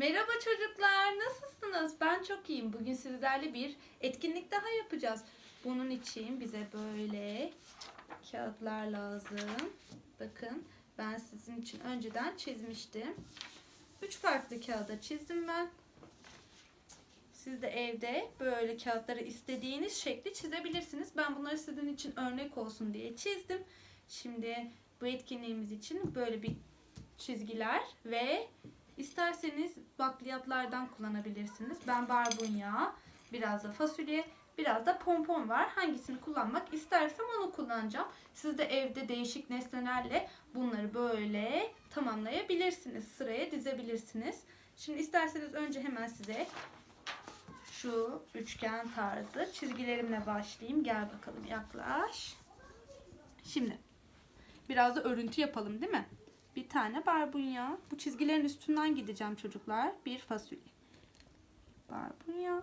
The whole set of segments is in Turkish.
Merhaba çocuklar, nasılsınız? Ben çok iyiyim. Bugün sizlerle bir etkinlik daha yapacağız. Bunun için bize böyle kağıtlar lazım. Bakın, ben sizin için önceden çizmiştim. Üç farklı kağıda çizdim ben. Siz de evde böyle kağıtları istediğiniz şekli çizebilirsiniz. Ben bunları sizin için örnek olsun diye çizdim. Şimdi bu etkinliğimiz için böyle bir çizgiler ve isterseniz bakliyatlardan kullanabilirsiniz. Ben barbunya, biraz da fasulye, biraz da pompon var. Hangisini kullanmak istersem onu kullanacağım. Siz de evde değişik nesnelerle bunları böyle tamamlayabilirsiniz. Sıraya dizebilirsiniz. Şimdi isterseniz önce hemen size şu üçgen tarzı çizgilerimle başlayayım. Gel bakalım yaklaş. Şimdi biraz da örüntü yapalım değil mi? Bir tane barbunya. Bu çizgilerin üstünden gideceğim çocuklar. Bir fasulye. Barbunya.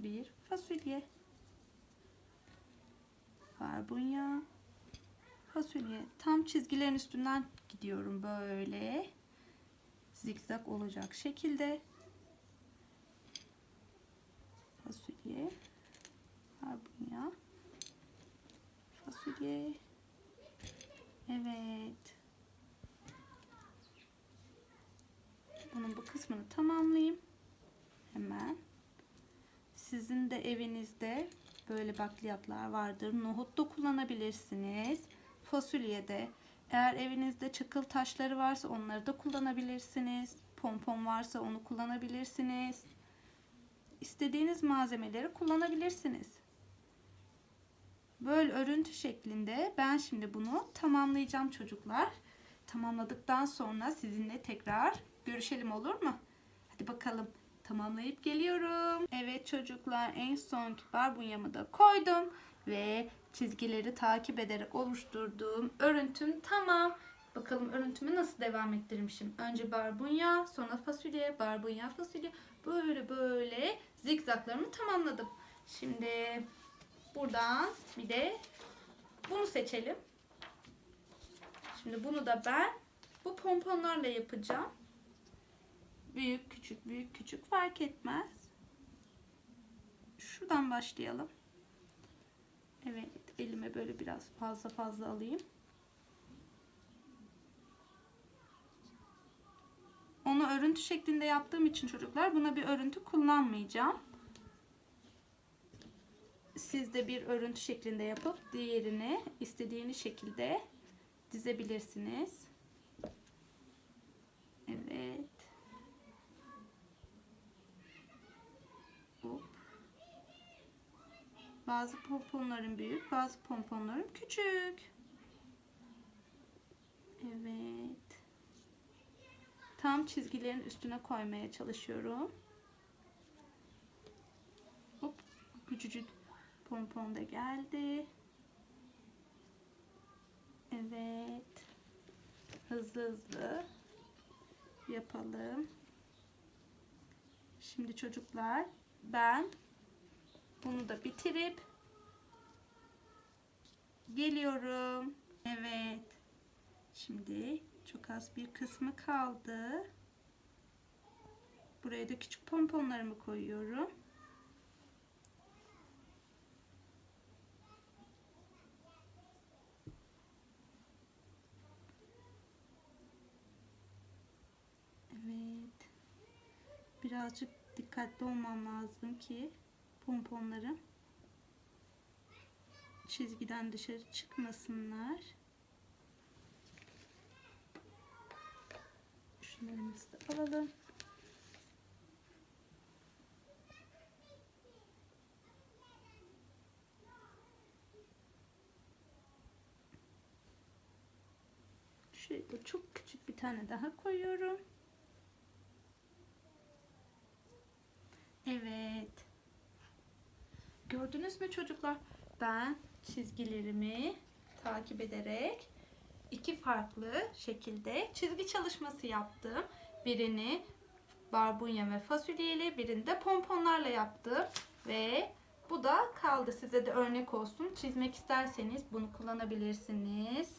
Bir fasulye. Barbunya. Fasulye. Tam çizgilerin üstünden gidiyorum böyle. Zikzak olacak şekilde. Fasulye. Barbunya. Fasulye. Evet. Bunun bu kısmını tamamlayayım. Hemen. Sizin de evinizde böyle bakliyatlar vardır. Nohut da kullanabilirsiniz. Fasulye de. Eğer evinizde çakıl taşları varsa onları da kullanabilirsiniz. Pompon varsa onu kullanabilirsiniz. İstediğiniz malzemeleri kullanabilirsiniz. Böyle örüntü şeklinde ben şimdi bunu tamamlayacağım çocuklar. Tamamladıktan sonra sizinle tekrar görüşelim olur mu? Hadi bakalım tamamlayıp geliyorum. Evet çocuklar en son barbunyamı da koydum ve çizgileri takip ederek oluşturduğum örüntüm tamam. Bakalım örüntümü nasıl devam ettirmişim. Önce barbunya, sonra fasulye, barbunya, fasulye. Böyle böyle zikzaklarımı tamamladım. Şimdi buradan bir de bunu seçelim. Şimdi bunu da ben bu pomponlarla yapacağım. Büyük küçük büyük küçük fark etmez. Şuradan başlayalım. Evet elime böyle biraz fazla fazla alayım. Onu örüntü şeklinde yaptığım için çocuklar buna bir örüntü kullanmayacağım. Siz de bir örüntü şeklinde yapıp diğerini istediğiniz şekilde dizebilirsiniz. Evet. Hop. Bazı pomponların büyük, bazı pomponların küçük. Evet. Tam çizgilerin üstüne koymaya çalışıyorum. Hop. Küçücük pompon da geldi. Evet. Hızlı hızlı yapalım. Şimdi çocuklar ben bunu da bitirip geliyorum. Evet. Şimdi çok az bir kısmı kaldı. Buraya da küçük pomponlarımı koyuyorum. Evet. Birazcık dikkatli olmam lazım ki pomponlarım çizgiden dışarı çıkmasınlar. Şunlarımızı da alalım. Şöyle çok küçük bir tane daha koyuyorum. Evet. Gördünüz mü çocuklar? Ben çizgilerimi takip ederek iki farklı şekilde çizgi çalışması yaptım. Birini barbunya ve fasulyeli, birini de pomponlarla yaptım. Ve bu da kaldı. Size de örnek olsun. Çizmek isterseniz bunu kullanabilirsiniz.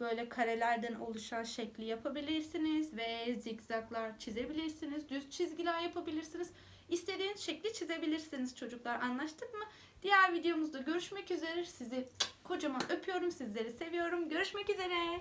Böyle karelerden oluşan şekli yapabilirsiniz ve zigzaglar çizebilirsiniz. Düz çizgiler yapabilirsiniz. İstediğiniz şekli çizebilirsiniz çocuklar. Anlaştık mı? Diğer videomuzda görüşmek üzere. Sizi kocaman öpüyorum. Sizleri seviyorum. Görüşmek üzere.